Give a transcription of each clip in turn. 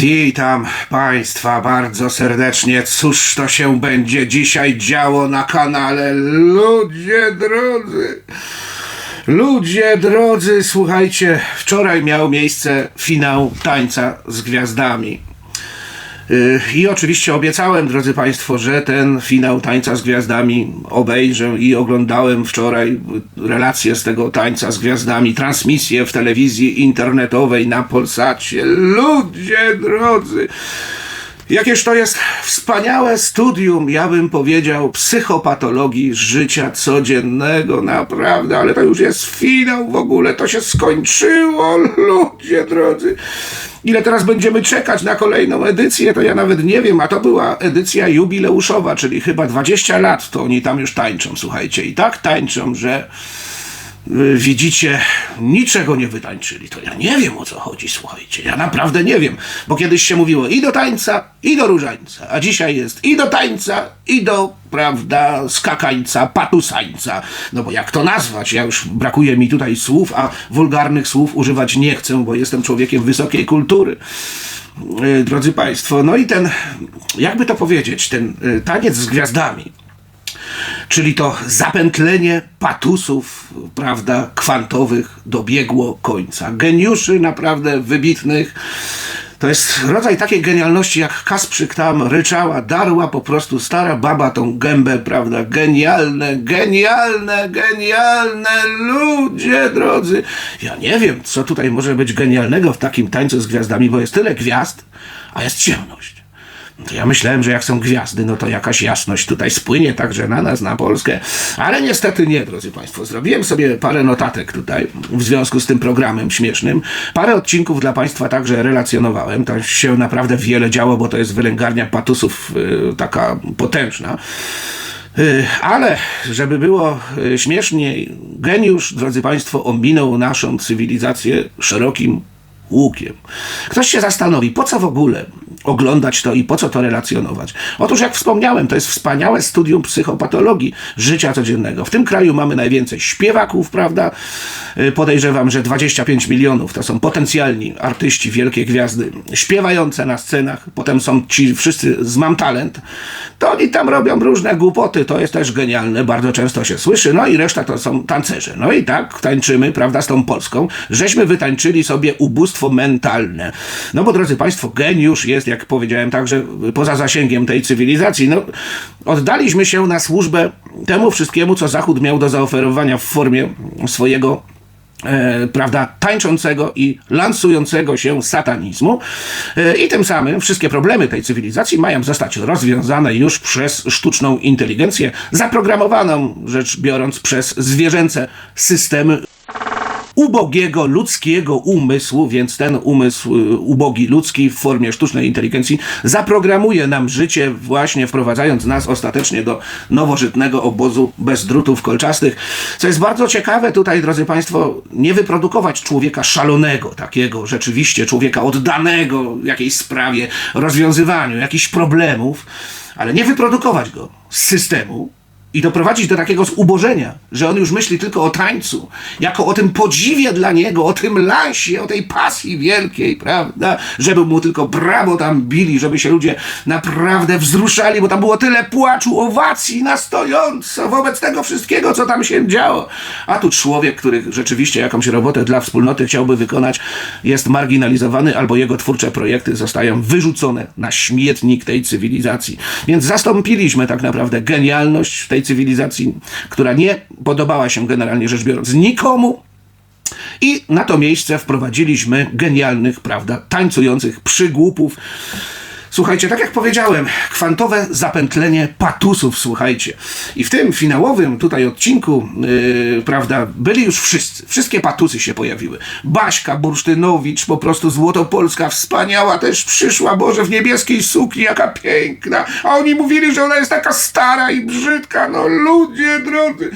Witam Państwa bardzo serdecznie. Cóż to się będzie dzisiaj działo na kanale? Ludzie drodzy! Ludzie drodzy, słuchajcie, wczoraj miał miejsce finał tańca z gwiazdami. I oczywiście obiecałem, drodzy Państwo, że ten finał tańca z gwiazdami obejrzę i oglądałem wczoraj relacje z tego tańca z gwiazdami, transmisję w telewizji internetowej na Polsacie. Ludzie drodzy! Jakież to jest wspaniałe studium, ja bym powiedział, psychopatologii życia codziennego, naprawdę, ale to już jest finał w ogóle, to się skończyło, ludzie drodzy. Ile teraz będziemy czekać na kolejną edycję, to ja nawet nie wiem, a to była edycja jubileuszowa, czyli chyba 20 lat, to oni tam już tańczą, słuchajcie, i tak tańczą, że widzicie, niczego nie wytańczyli. To ja nie wiem o co chodzi, słuchajcie. Ja naprawdę nie wiem, bo kiedyś się mówiło i do tańca, i do różańca, a dzisiaj jest i do tańca, i do, prawda, skakańca, patusańca. No bo jak to nazwać? Ja już brakuje mi tutaj słów, a wulgarnych słów używać nie chcę, bo jestem człowiekiem wysokiej kultury. Y, Drodzy Państwo, no i ten, jakby to powiedzieć, ten y, taniec z gwiazdami czyli to zapętlenie patusów, prawda, kwantowych dobiegło końca. Geniuszy naprawdę wybitnych. To jest rodzaj takiej genialności, jak Kasprzyk tam ryczała, darła po prostu stara baba tą gębę, prawda? Genialne, genialne, genialne ludzie, drodzy. Ja nie wiem, co tutaj może być genialnego w takim tańcu z gwiazdami, bo jest tyle gwiazd, a jest ciemność. To ja myślałem, że jak są gwiazdy, no to jakaś jasność tutaj spłynie także na nas, na Polskę. Ale niestety nie, drodzy Państwo. Zrobiłem sobie parę notatek tutaj w związku z tym programem śmiesznym. Parę odcinków dla Państwa także relacjonowałem. Tam się naprawdę wiele działo, bo to jest wylęgarnia patusów yy, taka potężna. Yy, Ale, żeby było yy, śmieszniej, geniusz, drodzy Państwo, ominął naszą cywilizację szerokim łukiem. Ktoś się zastanowi, po co w ogóle oglądać to i po co to relacjonować? Otóż, jak wspomniałem, to jest wspaniałe studium psychopatologii życia codziennego. W tym kraju mamy najwięcej śpiewaków, prawda? Y, Podejrzewam, że 25 milionów to są potencjalni artyści, wielkie gwiazdy, śpiewające na scenach. Potem są ci wszyscy z Mam Talent. To oni tam robią różne głupoty, to jest też genialne, bardzo często się słyszy. No i reszta to są tancerze. No i tak tańczymy, prawda, z tą Polską, żeśmy wytańczyli sobie ubóstwo mentalne. No bo drodzy Państwo, geniusz jest, jak powiedziałem, także poza zasięgiem tej cywilizacji. No, oddaliśmy się na służbę temu wszystkiemu, co Zachód miał do zaoferowania w formie swojego e, prawda, tańczącego i lansującego się satanizmu. E, I tym samym wszystkie problemy tej cywilizacji mają zostać rozwiązane już przez sztuczną inteligencję, zaprogramowaną, rzecz biorąc, przez zwierzęce systemy ubogiego ludzkiego umysłu, więc ten umysł y, ubogi ludzki w formie sztucznej inteligencji zaprogramuje nam życie, właśnie wprowadzając nas ostatecznie do nowożytnego obozu bez drutów kolczastych. Co jest bardzo ciekawe tutaj, drodzy Państwo, nie wyprodukować człowieka szalonego, takiego rzeczywiście człowieka oddanego jakiejś sprawie, rozwiązywaniu jakichś problemów, ale nie wyprodukować go z systemu, i doprowadzić do takiego zubożenia, że on już myśli tylko o tańcu, jako o tym podziwie dla niego, o tym lansie, o tej pasji wielkiej, prawda? Żeby mu tylko brawo tam bili, żeby się ludzie naprawdę wzruszali, bo tam było tyle płaczu, owacji na stojąco wobec tego wszystkiego, co tam się działo. A tu człowiek, który rzeczywiście jakąś robotę dla wspólnoty chciałby wykonać, jest marginalizowany, albo jego twórcze projekty zostają wyrzucone na śmietnik tej cywilizacji. Więc zastąpiliśmy tak naprawdę genialność w tej cywilizacji, która nie podobała się generalnie rzecz biorąc nikomu. I na to miejsce wprowadziliśmy genialnych, prawda, tańcujących przygłupów. Słuchajcie, tak jak powiedziałem, kwantowe zapętlenie patusów, słuchajcie. I w tym finałowym tutaj odcinku, yy, prawda, byli już wszyscy. Wszystkie patusy się pojawiły. Baśka Bursztynowicz, po prostu Złotopolska, wspaniała też przyszła, Boże, w niebieskiej sukni, jaka piękna. A oni mówili, że ona jest taka stara i brzydka. No ludzie drodzy.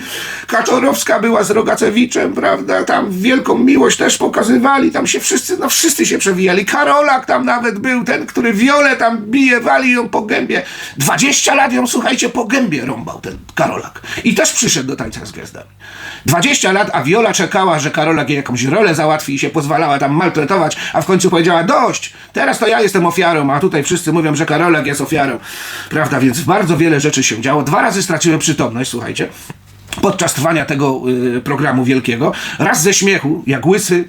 Kaczorowska była z Rogacewiczem, prawda, tam wielką miłość też pokazywali, tam się wszyscy, no wszyscy się przewijali. Karolak tam nawet był, ten, który Wiolę tam tam bije, wali ją po gębie. 20 lat ją, słuchajcie, po gębie rąbał ten Karolak. I też przyszedł do tańca z gwiazdami. 20 lat, a Viola czekała, że Karolak jej jakąś rolę załatwi i się pozwalała tam maltretować, a w końcu powiedziała, dość, teraz to ja jestem ofiarą, a tutaj wszyscy mówią, że Karolak jest ofiarą. Prawda, więc bardzo wiele rzeczy się działo. Dwa razy straciłem przytomność, słuchajcie podczas trwania tego y, programu wielkiego, raz ze śmiechu, jak łysy,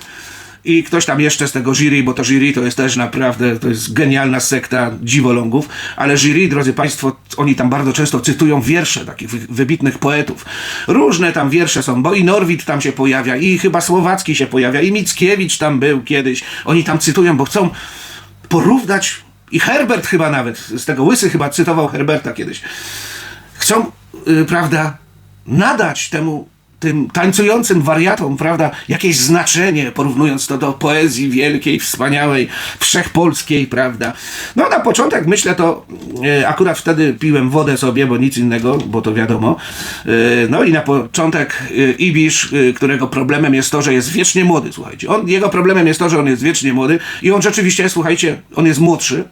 i ktoś tam jeszcze z tego jury, bo to jury to jest też naprawdę, to jest genialna sekta dziwolągów, ale jury, drodzy Państwo, oni tam bardzo często cytują wiersze takich wy, wybitnych poetów. Różne tam wiersze są, bo i Norwid tam się pojawia, i chyba Słowacki się pojawia, i Mickiewicz tam był kiedyś. Oni tam cytują, bo chcą porównać, i Herbert chyba nawet, z tego Łysy chyba cytował Herberta kiedyś. Chcą, y, prawda, nadać temu tym tańcującym wariatom, prawda, jakieś znaczenie, porównując to do poezji wielkiej, wspaniałej, wszechpolskiej, prawda. No na początek myślę to, e, akurat wtedy piłem wodę sobie, bo nic innego, bo to wiadomo. E, no i na początek e, Ibisz, e, którego problemem jest to, że jest wiecznie młody, słuchajcie. On, jego problemem jest to, że on jest wiecznie młody i on rzeczywiście, słuchajcie, on jest młodszy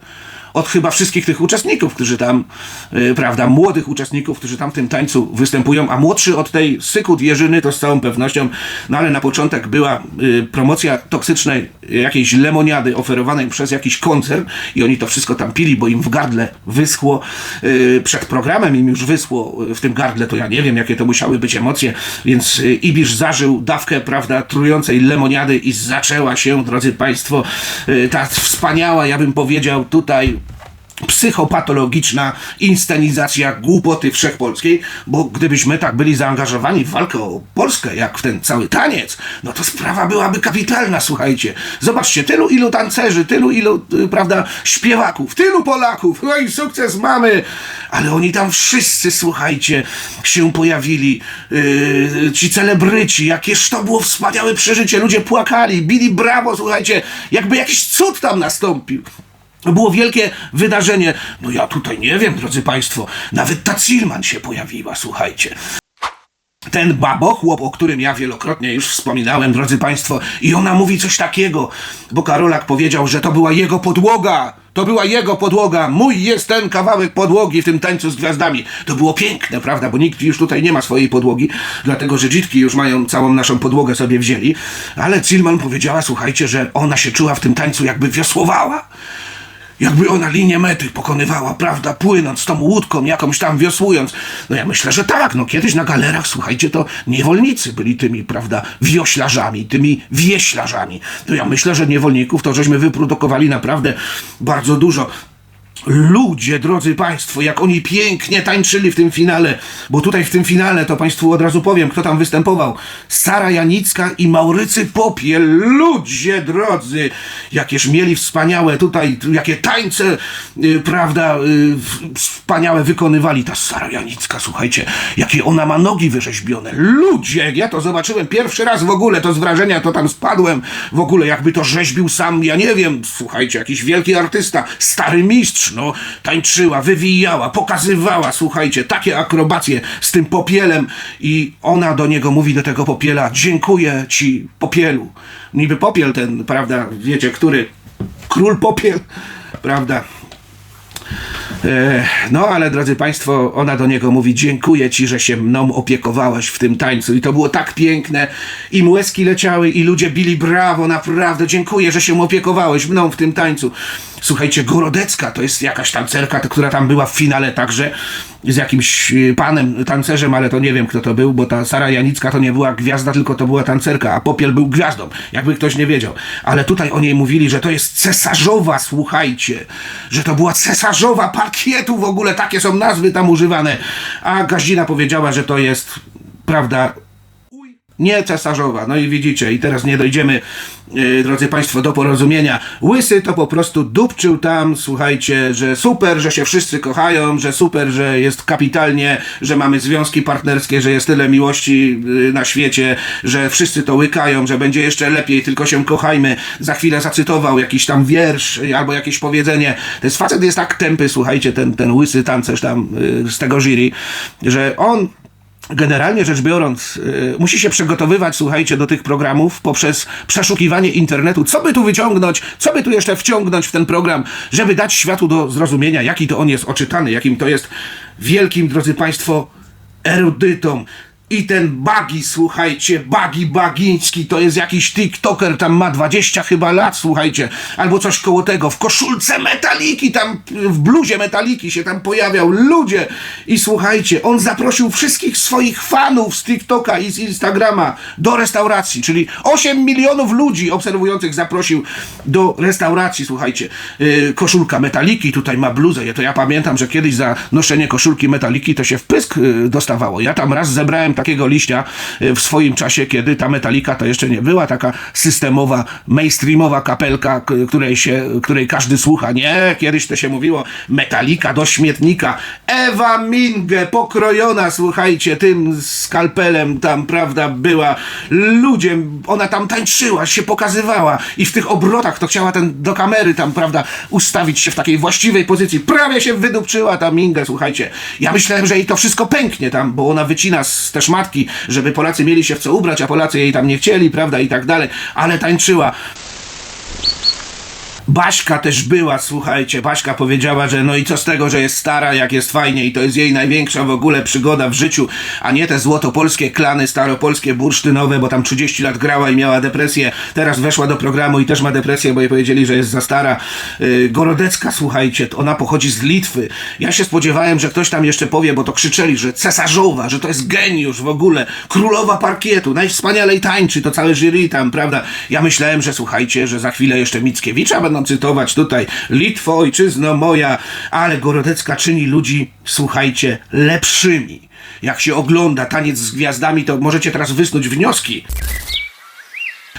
od chyba wszystkich tych uczestników, którzy tam, yy, prawda, młodych uczestników, którzy tam w tym tańcu występują, a młodszy od tej Sykut Jerzyny to z całą pewnością, no ale na początek była yy, promocja toksycznej jakiejś lemoniady oferowanej przez jakiś koncern i oni to wszystko tam pili, bo im w gardle wyschło, yy, przed programem im już wyschło w tym gardle, to ja nie wiem, jakie to musiały być emocje, więc yy, Ibisz zażył dawkę, prawda, trującej lemoniady i zaczęła się, drodzy Państwo, yy, ta wspaniała, ja bym powiedział tutaj psychopatologiczna inscenizacja głupoty wszechpolskiej, bo gdybyśmy tak byli zaangażowani w walkę o Polskę, jak w ten cały taniec, no to sprawa byłaby kapitalna, słuchajcie. Zobaczcie, tylu ilu tancerzy, tylu ilu, y, prawda, śpiewaków, tylu Polaków, no i sukces mamy, ale oni tam wszyscy, słuchajcie, się pojawili, yy, ci celebryci, jakież to było wspaniałe przeżycie, ludzie płakali, bili brawo, słuchajcie, jakby jakiś cud tam nastąpił. Było wielkie wydarzenie. No ja tutaj nie wiem, drodzy Państwo, nawet ta Cilman się pojawiła, słuchajcie. Ten babochłop, o którym ja wielokrotnie już wspominałem, drodzy Państwo, i ona mówi coś takiego, bo Karolak powiedział, że to była jego podłoga. To była jego podłoga. Mój jest ten kawałek podłogi w tym tańcu z gwiazdami. To było piękne, prawda? Bo nikt już tutaj nie ma swojej podłogi, dlatego że dzitki już mają całą naszą podłogę sobie wzięli. Ale Cilman powiedziała, słuchajcie, że ona się czuła w tym tańcu jakby wiosłowała jakby ona linię mety pokonywała, prawda, płynąc tą łódką, jakąś tam wiosłując. No ja myślę, że tak, no kiedyś na galerach, słuchajcie, to niewolnicy byli tymi, prawda, wioślarzami, tymi wieślarzami. To ja myślę, że niewolników to żeśmy wyprodukowali naprawdę bardzo dużo. Ludzie, drodzy Państwo, jak oni pięknie tańczyli w tym finale, bo tutaj w tym finale to Państwu od razu powiem, kto tam występował. Sara Janicka i Maurycy Popiel. Ludzie, drodzy, jakież mieli wspaniałe tutaj, jakie tańce, yy, prawda, yy, wspaniałe wykonywali. Ta Sara Janicka, słuchajcie, jakie ona ma nogi wyrzeźbione. Ludzie, ja to zobaczyłem pierwszy raz w ogóle, to z wrażenia to tam spadłem. W ogóle jakby to rzeźbił sam, ja nie wiem, słuchajcie, jakiś wielki artysta, stary mistrz, no, tańczyła, wywijała, pokazywała, słuchajcie, takie akrobacje z tym popielem i ona do niego mówi, do tego popiela, dziękuję ci, popielu. Niby popiel ten, prawda, wiecie, który? Król popiel, prawda? E, No, ale drodzy Państwo, ona do niego mówi: Dziękuję ci, że się mną opiekowałeś w tym tańcu. I to było tak piękne. I łezki leciały, i ludzie bili brawo, naprawdę. Dziękuję, że się opiekowałeś mną w tym tańcu. Słuchajcie, Gorodecka to jest jakaś tancerka, która tam była w finale także z jakimś y, panem tancerzem, ale to nie wiem kto to był, bo ta Sara Janicka to nie była gwiazda, tylko to była tancerka, a Popiel był gwiazdą, jakby ktoś nie wiedział. Ale tutaj o niej mówili, że to jest cesarzowa, słuchajcie, że to była cesarzowa parkietu w ogóle, takie są nazwy tam używane. A Gazina powiedziała, że to jest, prawda, nie cesarzowa. No i widzicie, i teraz nie dojdziemy, yy, drodzy Państwo, do porozumienia. Łysy to po prostu dupczył tam, słuchajcie, że super, że się wszyscy kochają, że super, że jest kapitalnie, że mamy związki partnerskie, że jest tyle miłości yy, na świecie, że wszyscy to łykają, że będzie jeszcze lepiej, tylko się kochajmy. Za chwilę zacytował jakiś tam wiersz yy, albo jakieś powiedzenie. Ten facet jest tak tępy, słuchajcie, ten, ten łysy tancerz tam yy, z tego jury, że on generalnie rzecz biorąc, y, musi się przygotowywać, słuchajcie, do tych programów poprzez przeszukiwanie internetu. Co by tu wyciągnąć, co by tu jeszcze wciągnąć w ten program, żeby dać światu do zrozumienia, jaki to on jest oczytany, jakim to jest wielkim, drodzy Państwo, erudytą. I ten Bagi, słuchajcie, Bagi Bagiński, to jest jakiś TikToker, tam ma 20 chyba lat, słuchajcie, albo coś koło tego, w koszulce metaliki, tam w bluzie metaliki się tam pojawiał, ludzie. I słuchajcie, on zaprosił wszystkich swoich fanów z TikToka i z Instagrama do restauracji, czyli 8 milionów ludzi obserwujących zaprosił do restauracji, słuchajcie. Yy, koszulka metaliki, tutaj ma bluzę, Ja- to ja pamiętam, że kiedyś za noszenie koszulki metaliki to się w pysk yy, dostawało. Ja tam raz zebrałem takiego liścia yy, w swoim czasie, kiedy ta metalika to jeszcze nie była taka systemowa, mainstreamowa kapelka, której się, której każdy słucha. Nie, kiedyś to się mówiło metalika do śmietnika. Ewa Minge, pokrojona, słuchajcie, tym skalpelem tam, prawda, była. Ludzie, ona tam tańczyła, się pokazywała i w tych obrotach to chciała ten do kamery tam, prawda, ustawić się w takiej właściwej pozycji. Prawie się wydupczyła ta Minga, słuchajcie. Ja myślałem, że jej to wszystko pęknie tam, bo ona wycina z też matki, żeby Polacy mieli się w co ubrać, a Polacy jej tam nie chcieli, prawda, i tak dalej, ale tańczyła. Baśka też była, słuchajcie, Baśka powiedziała, że no i co z tego, że jest stara, jak jest fajnie i to jest jej największa w ogóle przygoda w życiu, a nie te złotopolskie klany, staropolskie, bursztynowe, bo tam 30 lat grała i miała depresję, teraz weszła do programu i też ma depresję, bo jej powiedzieli, że jest za stara. Yy, Gorodecka, słuchajcie, ona pochodzi z Litwy. Ja się spodziewałem, że ktoś tam jeszcze powie, bo to krzyczeli, że cesarzowa, że to jest geniusz w ogóle, królowa parkietu, najwspanialej tańczy, to całe jury tam, prawda? Ja myślałem, że słuchajcie, że za chwilę jeszcze Mickiewicza będą cytować tutaj Litwo, ojczyzno moja, ale Gorodecka czyni ludzi, słuchajcie, lepszymi. Jak się ogląda taniec z gwiazdami, to możecie teraz wysnuć wnioski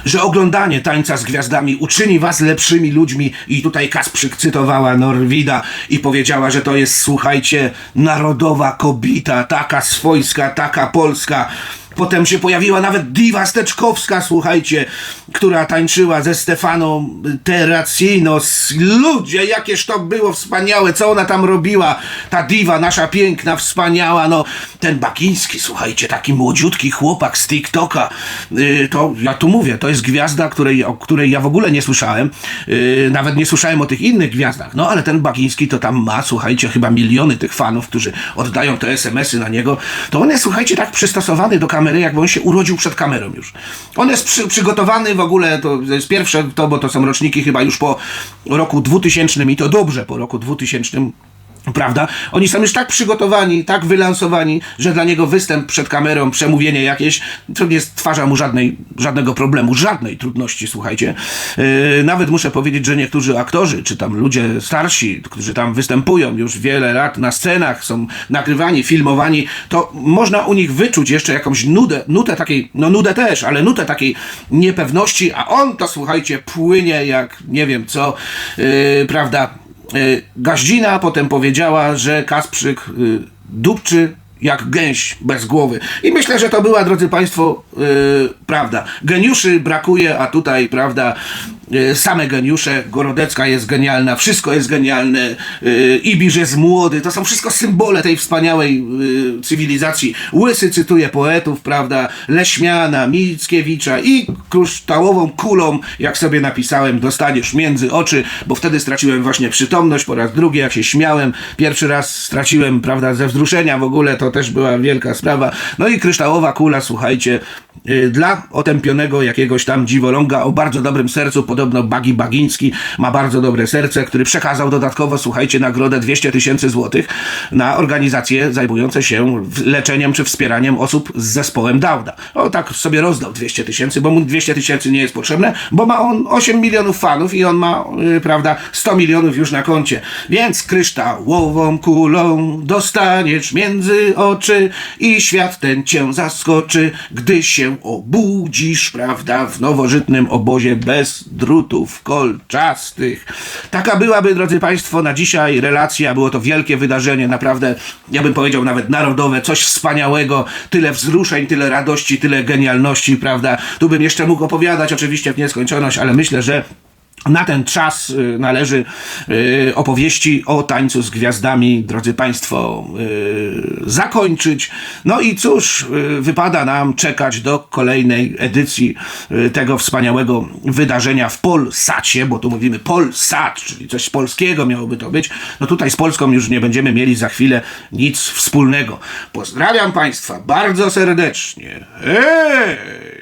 że oglądanie tańca z gwiazdami uczyni was lepszymi ludźmi i tutaj Kasprzyk cytowała Norwida i powiedziała, że to jest, słuchajcie, narodowa kobita, taka swojska, taka polska. Potem się pojawiła nawet diwa steczkowska, słuchajcie, która tańczyła ze Stefaną Terracinos. Ludzie, jakież to było wspaniałe, co ona tam robiła. Ta diwa, nasza piękna, wspaniała, no. Ten Bakiński, słuchajcie, taki młodziutki chłopak z TikToka. Yy, to ja tu mówię, to jest gwiazda, której, o której ja w ogóle nie słyszałem. Yy, nawet nie słyszałem o tych innych gwiazdach. No, ale ten Bakiński to tam ma, słuchajcie, chyba miliony tych fanów, którzy oddają te SMS-y na niego. To on jest, słuchajcie, tak przystosowany do kamery, jakby on się urodził przed kamerą już. On jest przy, przygotowany w ogóle, to jest pierwsze to, bo to są roczniki chyba już po roku 2000 i to dobrze po roku 2000. Prawda? Oni są już tak przygotowani, tak wylansowani, że dla niego występ przed kamerą, przemówienie jakieś, to nie stwarza mu żadnej, żadnego problemu, żadnej trudności, słuchajcie. Yy, nawet muszę powiedzieć, że niektórzy aktorzy, czy tam ludzie starsi, którzy tam występują już wiele lat na scenach, są nagrywani, filmowani, to można u nich wyczuć jeszcze jakąś nudę, nutę takiej, no nudę też, ale nutę takiej niepewności, a on to, słuchajcie, płynie jak nie wiem co, yy, prawda, Gaździna potem powiedziała, że Kasprzyk y, dupczy jak gęś bez głowy. I myślę, że to była, drodzy Państwo, y, prawda. Geniuszy brakuje, a tutaj, prawda, y, same geniusze. Gorodecka jest genialna, wszystko jest genialne. Y, Ibisz jest młody. To są wszystko symbole tej wspaniałej y, cywilizacji. Łysy cytuje poetów, prawda, Leśmiana, Mickiewicza i kryształową kulą, jak sobie napisałem, dostaniesz między oczy, bo wtedy straciłem właśnie przytomność po raz drugi, jak się śmiałem. Pierwszy raz straciłem, prawda, ze wzruszenia w ogóle, to też była wielka sprawa. No i kryształowa kula, słuchajcie, dla otępionego jakiegoś tam dziwoląga o bardzo dobrym sercu, podobno Bagi Bagiński ma bardzo dobre serce, który przekazał dodatkowo, słuchajcie, nagrodę 200 tysięcy złotych na organizacje zajmujące się leczeniem czy wspieraniem osób z zespołem Downa. O tak sobie rozdał 200 tysięcy, bo mu 200 tysięcy nie jest potrzebne, bo ma on 8 milionów fanów i on ma, y, prawda, 100 milionów już na koncie. Więc kryształową kulą dostaniesz między oczy i świat ten cię zaskoczy, gdy się obudzisz, prawda, w nowożytnym obozie bez drutów kolczastych. Taka byłaby, drodzy Państwo, na dzisiaj relacja. Było to wielkie wydarzenie, naprawdę, ja bym powiedział nawet narodowe, coś wspaniałego, tyle wzruszeń, tyle radości, tyle genialności, prawda. Tu bym jeszcze mógł opowiadać oczywiście w nieskończoność, ale myślę, że Na ten czas y, należy y, opowieści o tańcu z gwiazdami, drodzy Państwo, y, zakończyć. No i cóż, wypada nam czekać do kolejnej edycji tego wspaniałego wydarzenia w Polsacie, bo tu mówimy Polsat, czyli coś polskiego miałoby to być. No tutaj z Polską już nie będziemy mieli za chwilę nic wspólnego. Pozdrawiam Państwa bardzo serdecznie. Hej!